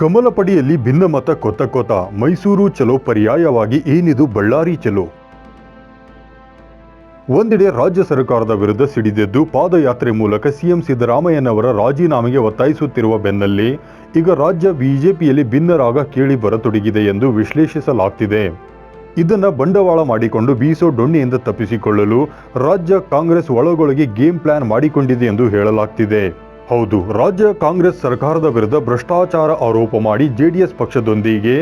ಕಮಲಪಡಿಯಲ್ಲಿ ಭಿನ್ನಮತ ಕೊತ್ತ ಕೊತ, ಮೈಸೂರು ಚಲೋ ಪರ್ಯಾಯವಾಗಿ ಏನಿದು ಬಳ್ಳಾರಿ ಚಲೋ. ಒಂದೆಡೆ ರಾಜ್ಯ ಸರ್ಕಾರದ ವಿರುದ್ಧ ಸಿಡಿದೆದ್ದು ಪಾದಯಾತ್ರೆ ಮೂಲಕ ಸಿಎಂ ಸಿದ್ದರಾಮಯ್ಯನವರ ರಾಜೀನಾಮೆಗೆ ಒತ್ತಾಯಿಸುತ್ತಿರುವ ಬೆನ್ನಲ್ಲೇ ಈಗ ರಾಜ್ಯ ಬಿಜೆಪಿಯಲ್ಲಿ ಭಿನ್ನರಾಗ ಕೇಳಿ ಬರತೊಡಗಿದೆ ಎಂದು ವಿಶ್ಲೇಷಿಸಲಾಗ್ತಿದೆ. ಇದನ್ನ ಬಂಡವಾಳ ಮಾಡಿಕೊಂಡು ಬೀಸೋ ಡೊಣ್ಣೆಯಿಂದ ತಪ್ಪಿಸಿಕೊಳ್ಳಲು ರಾಜ್ಯ ಕಾಂಗ್ರೆಸ್ ಒಳಗೊಳಗೆ ಗೇಮ್ ಪ್ಲಾನ್ ಮಾಡಿಕೊಂಡಿದೆ ಎಂದು ಹೇಳಲಾಗ್ತಿದೆ. ಹೌದು, ರಾಜ್ಯ ಕಾಂಗ್ರೆಸ್ ಸರ್ಕಾರದ ವಿರುದ್ಧ ಭ್ರಷ್ಟಾಚಾರ ಆರೋಪ ಮಾಡಿ ಜೆಡಿಎಸ್ ಪಕ್ಷದೊಂದಿಗೆ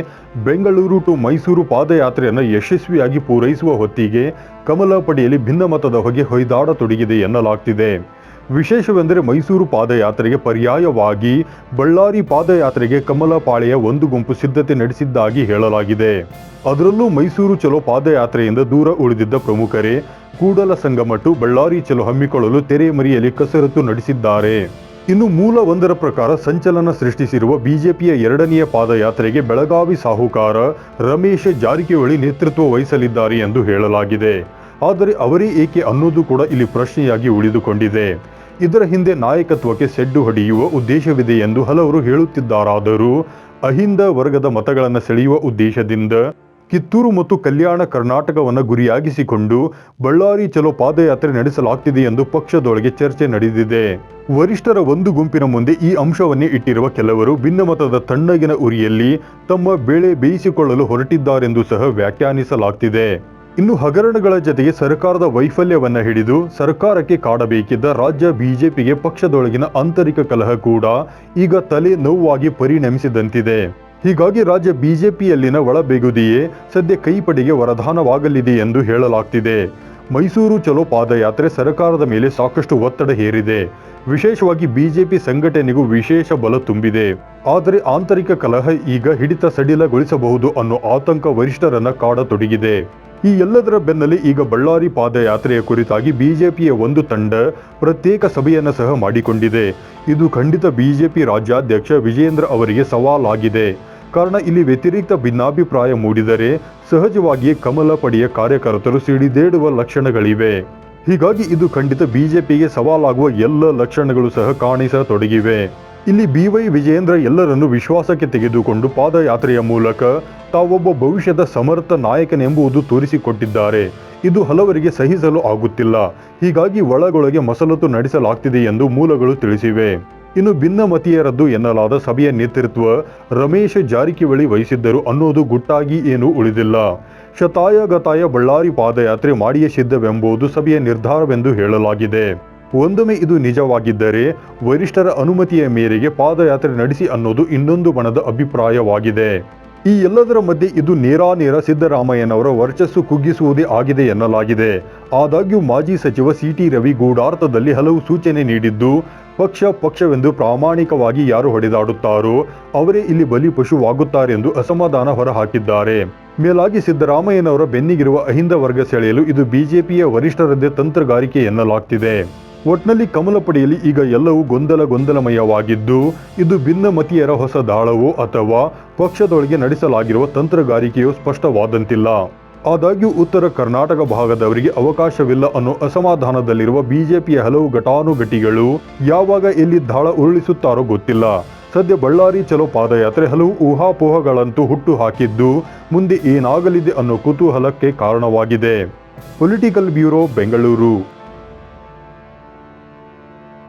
ಬೆಂಗಳೂರು ಟು ಮೈಸೂರು ಪಾದಯಾತ್ರೆಯನ್ನು ಯಶಸ್ವಿಯಾಗಿ ಪೂರೈಸುವ ಹೊತ್ತಿಗೆ ಕಮಲಾಪಡಿಯಲ್ಲಿ ಭಿನ್ನಮತದ ಹೊಗೆ ಹೊಯ್ದಾಡತೊಡಗಿದೆ ಎನ್ನಲಾಗ್ತಿದೆ. ವಿಶೇಷವೆಂದರೆ ಮೈಸೂರು ಪಾದಯಾತ್ರೆಗೆ ಪರ್ಯಾಯವಾಗಿ ಬಳ್ಳಾರಿ ಪಾದಯಾತ್ರೆಗೆ ಕಮಲಪಾಳೆಯ ಒಂದು ಗುಂಪು ಸಿದ್ಧತೆ ನಡೆಸಿದ್ದಾಗಿ ಹೇಳಲಾಗಿದೆ. ಅದರಲ್ಲೂ ಮೈಸೂರು ಚಲೋ ಪಾದಯಾತ್ರೆಯಿಂದ ದೂರ ಉಳಿದಿದ್ದ ಪ್ರಮುಖರೇ ಕೂಡಲ ಸಂಗಮಟ್ಟು ಬಳ್ಳಾರಿ ಚಲೋ ಹಮ್ಮಿಕೊಳ್ಳಲು ತೆರೆಮರೆಯಲ್ಲಿ ಕಸರತ್ತು ನಡೆಸಿದ್ದಾರೆ. ಇನ್ನು ಮೂಲ ಒಂದರ ಪ್ರಕಾರ ಸಂಚಲನ ಸೃಷ್ಟಿಸಿರುವ ಬಿಜೆಪಿಯ ಎರಡನೆಯ ಪಾದಯಾತ್ರೆಗೆ ಬೆಳಗಾವಿ ಸಾಹುಕಾರ ರಮೇಶ್ ಜಾರಕಿಹೊಳಿ ನೇತೃತ್ವ ವಹಿಸಲಿದ್ದಾರೆ ಎಂದು ಹೇಳಲಾಗಿದೆ. ಆದರೆ ಅವರೇ ಏಕೆ ಅನ್ನೋದು ಕೂಡ ಇಲ್ಲಿ ಪ್ರಶ್ನೆಯಾಗಿ ಉಳಿದುಕೊಂಡಿದೆ. ಇದರ ಹಿಂದೆ ನಾಯಕತ್ವಕ್ಕೆ ಸೆಡ್ಡು ಹೊಡೆಯುವ ಉದ್ದೇಶವಿದೆ ಎಂದು ಹಲವರು ಹೇಳುತ್ತಿದ್ದಾರಾದರೂ ಅಹಿಂದ ವರ್ಗದ ಮತಗಳನ್ನು ಸೆಳೆಯುವ ಉದ್ದೇಶದಿಂದ ಕಿತ್ತೂರು ಮತ್ತು ಕಲ್ಯಾಣ ಕರ್ನಾಟಕವನ್ನು ಗುರಿಯಾಗಿಸಿಕೊಂಡು ಬಳ್ಳಾರಿ ಚಲೋ ಪಾದಯಾತ್ರೆ ನಡೆಸಲಾಗ್ತಿದೆ ಎಂದು ಪಕ್ಷದೊಳಗೆ ಚರ್ಚೆ ನಡೆದಿದೆ. ವರಿಷ್ಠರ ಒಂದು ಗುಂಪಿನ ಮುಂದೆ ಈ ಅಂಶವನ್ನೇ ಇಟ್ಟಿರುವ ಕೆಲವರು ಭಿನ್ನಮತದ ತಣ್ಣಗಿನ ಉರಿಯಲ್ಲಿ ತಮ್ಮ ಬೇಳೆ ಬೇಯಿಸಿಕೊಳ್ಳಲು ಹೊರಟಿದ್ದಾರೆಂದು ಸಹ ವ್ಯಾಖ್ಯಾನಿಸಲಾಗ್ತಿದೆ. ಇನ್ನು ಹಗರಣಗಳ ಜತೆಗೆ ಸರ್ಕಾರದ ವೈಫಲ್ಯವನ್ನು ಹಿಡಿದು ಸರ್ಕಾರಕ್ಕೆ ಕಾಡಬೇಕಿದ್ದ ರಾಜ್ಯ ಬಿಜೆಪಿಗೆ ಪಕ್ಷದೊಳಗಿನ ಆಂತರಿಕ ಕಲಹ ಕೂಡ ಈಗ ತಲೆ ನೋವಾಗಿ ಪರಿಣಮಿಸಿದಂತಿದೆ. ಹೀಗಾಗಿ ರಾಜ್ಯ ಬಿಜೆಪಿಯಲ್ಲಿನ ಒಳಬೆಗುದಿಯೇ ಸದ್ಯ ಕೈಪಡೆಗೆ ವರದಾನವಾಗಲಿದೆ ಎಂದು ಹೇಳಲಾಗ್ತಿದೆ. ಮೈಸೂರು ಚಲೋ ಪಾದಯಾತ್ರೆ ಸರ್ಕಾರದ ಮೇಲೆ ಸಾಕಷ್ಟು ಒತ್ತಡ ಹೇರಿದೆ. ವಿಶೇಷವಾಗಿ ಬಿಜೆಪಿ ಸಂಘಟನೆಗೂ ವಿಶೇಷ ಬಲ ತುಂಬಿದೆ. ಆದರೆ ಆಂತರಿಕ ಕಲಹ ಈಗ ಹಿಡಿತ ಸಡಿಲಗೊಳಿಸಬಹುದು ಅನ್ನೋ ಆತಂಕ ವರಿಷ್ಠರನ್ನ ಕಾಡತೊಡಗಿದೆ. ಈ ಎಲ್ಲದರ ಬೆನ್ನಲ್ಲೇ ಈಗ ಬಳ್ಳಾರಿ ಪಾದಯಾತ್ರೆಯ ಕುರಿತಾಗಿ ಬಿಜೆಪಿಯ ಒಂದು ತಂಡ ಪ್ರತ್ಯೇಕ ಸಭೆಯನ್ನು ಸಹ ಮಾಡಿಕೊಂಡಿದೆ. ಇದು ಖಂಡಿತ ಬಿಜೆಪಿ ರಾಜ್ಯಾಧ್ಯಕ್ಷ ವಿಜೇಂದ್ರ ಅವರಿಗೆ ಸವಾಲಾಗಿದೆ. ಕಾರಣ ಇಲ್ಲಿ ವ್ಯತಿರಿಕ್ತ ಭಿನ್ನಾಭಿಪ್ರಾಯ ಮೂಡಿದರೆ ಸಹಜವಾಗಿ ಕಮಲ ಪಡೆಯ ಕಾರ್ಯಕರ್ತರು ಸಿಡಿದೇಡುವ ಲಕ್ಷಣಗಳಿವೆ. ಹೀಗಾಗಿ ಇದು ಖಂಡಿತ ಬಿಜೆಪಿಗೆ ಸವಾಲಾಗುವ ಎಲ್ಲ ಲಕ್ಷಣಗಳು ಸಹ ಕಾಣಿಸತೊಡಗಿವೆ. ಇಲ್ಲಿ ಬಿವೈ ವಿಜೇಂದ್ರ ಎಲ್ಲರನ್ನು ವಿಶ್ವಾಸಕ್ಕೆ ತೆಗೆದುಕೊಂಡು ಪಾದಯಾತ್ರೆಯ ಮೂಲಕ ತಾವೊಬ್ಬ ಭವಿಷ್ಯದ ಸಮರ್ಥ ನಾಯಕನೆಂಬುದು ತೋರಿಸಿಕೊಟ್ಟಿದ್ದಾರೆ. ಇದು ಹಲವರಿಗೆ ಸಹಿಸಲು ಆಗುತ್ತಿಲ್ಲ. ಹೀಗಾಗಿ ಒಳಗೊಳಗೆ ಮಸಲತ್ತು ನಡೆಸಲಾಗ್ತಿದೆ ಎಂದು ಮೂಲಗಳು ತಿಳಿಸಿವೆ. ಇನ್ನು ಭಿನ್ನಮತೀಯರದ್ದು ಎನ್ನಲಾದ ಸಭೆಯ ನೇತೃತ್ವ ರಮೇಶ್ ಜಾರಕಿಹೊಳಿ ವಹಿಸಿದ್ದರು ಅನ್ನೋದು ಗುಟ್ಟಾಗಿ ಏನೂ ಉಳಿದಿಲ್ಲ. ಶತಾಯಗತಾಯ ಬಳ್ಳಾರಿ ಪಾದಯಾತ್ರೆ ಮಾಡಿಯೇ ಸಿದ್ಧವೆಂಬುದು ಸಭೆಯ ನಿರ್ಧಾರವೆಂದು ಹೇಳಲಾಗಿದೆ. ಒಂದೊಮ್ಮೆ ಇದು ನಿಜವಾಗಿದ್ದರೆ ವರಿಷ್ಠರ ಅನುಮತಿಯ ಮೇರೆಗೆ ಪಾದಯಾತ್ರೆ ನಡೆಸಿ ಅನ್ನೋದು ಇನ್ನೊಂದು ಬಣದ ಅಭಿಪ್ರಾಯವಾಗಿದೆ. ಈ ಎಲ್ಲದರ ಮಧ್ಯೆ ಇದು ನೇರಾನೇರ ಸಿದ್ದರಾಮಯ್ಯನವರ ವರ್ಚಸ್ಸು ಕುಗ್ಗಿಸುವುದೇ ಆಗಿದೆ ಎನ್ನಲಾಗಿದೆ. ಆದಾಗ್ಯೂ ಮಾಜಿ ಸಚಿವ ಸಿ ಟಿ ರವಿ ಗೂಢಾರ್ಥದಲ್ಲಿ ಹಲವು ಸೂಚನೆ ನೀಡಿದ್ದು, ಪಕ್ಷ ಪಕ್ಷವೆಂದು ಪ್ರಾಮಾಣಿಕವಾಗಿ ಯಾರು ಹೊಡೆದಾಡುತ್ತಾರೋ, ಅವರೇ ಇಲ್ಲಿ ಬಲಿ ಪಶುವಾಗುತ್ತಾರೆಂದು ಅಸಮಾಧಾನ ಹೊರಹಾಕಿದ್ದಾರೆ. ಮೇಲಾಗಿ ಸಿದ್ದರಾಮಯ್ಯನವರ ಬೆನ್ನಿಗಿರುವ ಅಹಿಂದ ವರ್ಗ ಸೆಳೆಯಲು ಇದು ಬಿಜೆಪಿಯ ವರಿಷ್ಠರದ್ದೇ ತಂತ್ರಗಾರಿಕೆ ಎನ್ನಲಾಗ್ತಿದೆ. ಒಟ್ನಲ್ಲಿ ಕಮಲಪಡೆಯಲಿ ಈಗ ಎಲ್ಲವೂ ಗೊಂದಲ ಗೊಂದಲಮಯವಾಗಿದ್ದು, ಇದು ಭಿನ್ನಮತೀಯರ ಹೊಸ ದಾಳವೋ ಅಥವಾ ಪಕ್ಷದೊಳಗೆ ನಡೆಸಲಾಗಿರುವ ತಂತ್ರಗಾರಿಕೆಯೋ ಸ್ಪಷ್ಟವಾದಂತಿಲ್ಲ. ಆದಾಗ್ಯೂ ಉತ್ತರ ಕರ್ನಾಟಕ ಭಾಗದವರಿಗೆ ಅವಕಾಶವಿಲ್ಲ ಅನ್ನೋ ಅಸಮಾಧಾನದಲ್ಲಿರುವ ಬಿಜೆಪಿಯ ಹಲವು ಘಟಾನುಘಟಿಗಳು ಯಾವಾಗ ಎಲ್ಲಿ ದಾಳ ಉರುಳಿಸುತ್ತಾರೋ ಗೊತ್ತಿಲ್ಲ. ಸದ್ಯ ಬಳ್ಳಾರಿ ಚಲೋ ಪಾದಯಾತ್ರೆ ಹಲವು ಊಹಾಪೋಹಗಳಂತೂ ಹುಟ್ಟು ಹಾಕಿದ್ದು ಮುಂದೆ ಏನಾಗಲಿದೆ ಅನ್ನೋ ಕುತೂಹಲಕ್ಕೆ ಕಾರಣವಾಗಿದೆ. Political bureau, Bengaluru.